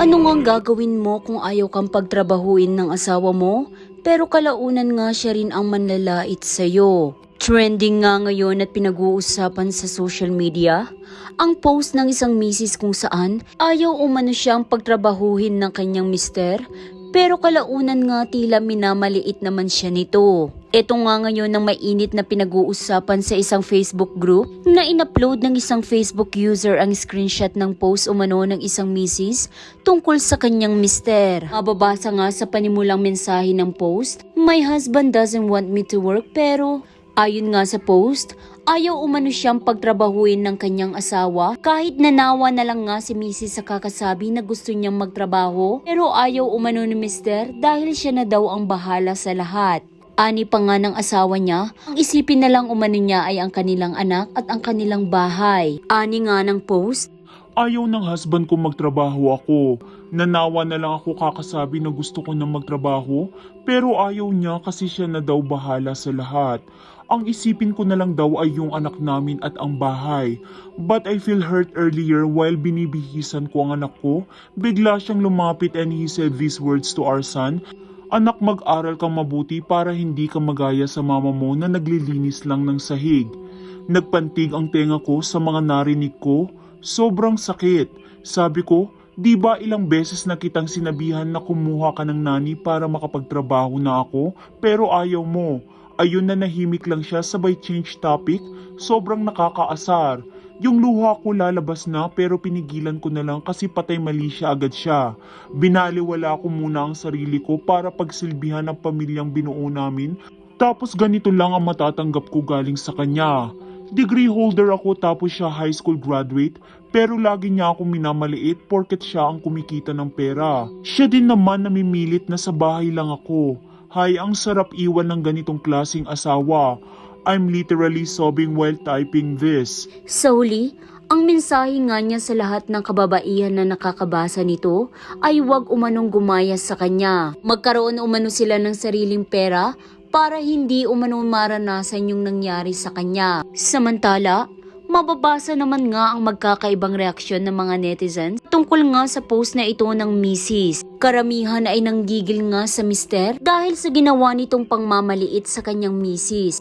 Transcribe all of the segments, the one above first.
Ano nga ang gagawin mo kung ayaw kang pagtrabahuin ng asawa mo? Pero kalaunan nga siya rin ang manlalait sa'yo. Trending nga ngayon at pinag-uusapan sa social media ang post ng isang misis kung saan ayaw umano siyang pagtrabahuhin ng kanyang mister pero kalaunan nga tila minamaliit naman siya nito. Ito nga ngayon ang mainit na pinag-uusapan sa isang Facebook group na inupload ng isang Facebook user ang screenshot ng post umano ng isang misis tungkol sa kanyang mister. Mababasa nga sa panimulang mensahe ng post, My husband doesn't want me to work pero Ayon nga sa post, ayaw umano siyang pagtrabahuin ng kanyang asawa kahit nanawa na lang nga si Mrs. sa kakasabi na gusto niyang magtrabaho pero ayaw umano ni Mr. dahil siya na daw ang bahala sa lahat. Ani pa nga ng asawa niya, ang isipin na lang umano niya ay ang kanilang anak at ang kanilang bahay. Ani nga ng post, Ayaw ng husband ko magtrabaho ako. Nanawa na lang ako kakasabi na gusto ko na magtrabaho, pero ayaw niya kasi siya na daw bahala sa lahat. Ang isipin ko na lang daw ay yung anak namin at ang bahay. But I feel hurt earlier while binibihisan ko ang anak ko. Bigla siyang lumapit and he said these words to our son. Anak mag-aral kang mabuti para hindi ka magaya sa mama mo na naglilinis lang ng sahig. Nagpantig ang tenga ko sa mga narinig ko. Sobrang sakit. Sabi ko, di ba ilang beses na kitang sinabihan na kumuha ka ng nani para makapagtrabaho na ako, pero ayaw mo. Ayun na nahimik lang siya sabay change topic, sobrang nakakaasar. Yung luha ko lalabas na pero pinigilan ko na lang kasi patay mali siya agad siya. Binaliwala ko muna ang sarili ko para pagsilbihan ng pamilyang binuo namin tapos ganito lang ang matatanggap ko galing sa kanya. Degree holder ako tapos siya high school graduate pero lagi niya ako minamaliit porket siya ang kumikita ng pera. Siya din naman namimilit na sa bahay lang ako. Hay, ang sarap iwan ng ganitong klasing asawa. I'm literally sobbing while typing this. Huli, ang mensahe nga niya sa lahat ng kababaihan na nakakabasa nito ay huwag umanong gumaya sa kanya. Magkaroon umano sila ng sariling pera para hindi umano maranasan yung nangyari sa kanya. Samantala, mababasa naman nga ang magkakaibang reaksyon ng mga netizens tungkol nga sa post na ito ng Mrs. Karamihan ay nanggigil nga sa mister dahil sa ginawa nitong pangmamaliit sa kanyang misis.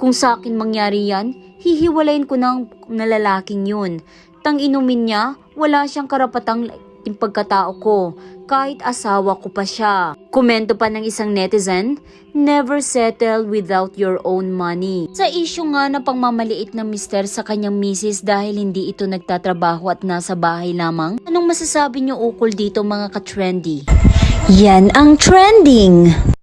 Kung sa akin mangyari yan, hihiwalayin ko ng nalalaking yun. Tang inumin niya, wala siyang karapatang yung pagkatao ko, kahit asawa ko pa siya. Komento pa ng isang netizen, never settle without your own money. Sa isyu nga na pangmamaliit ng mister sa kanyang misis dahil hindi ito nagtatrabaho at nasa bahay lamang, anong masasabi niyo ukol dito mga ka-trendy? Yan ang trending!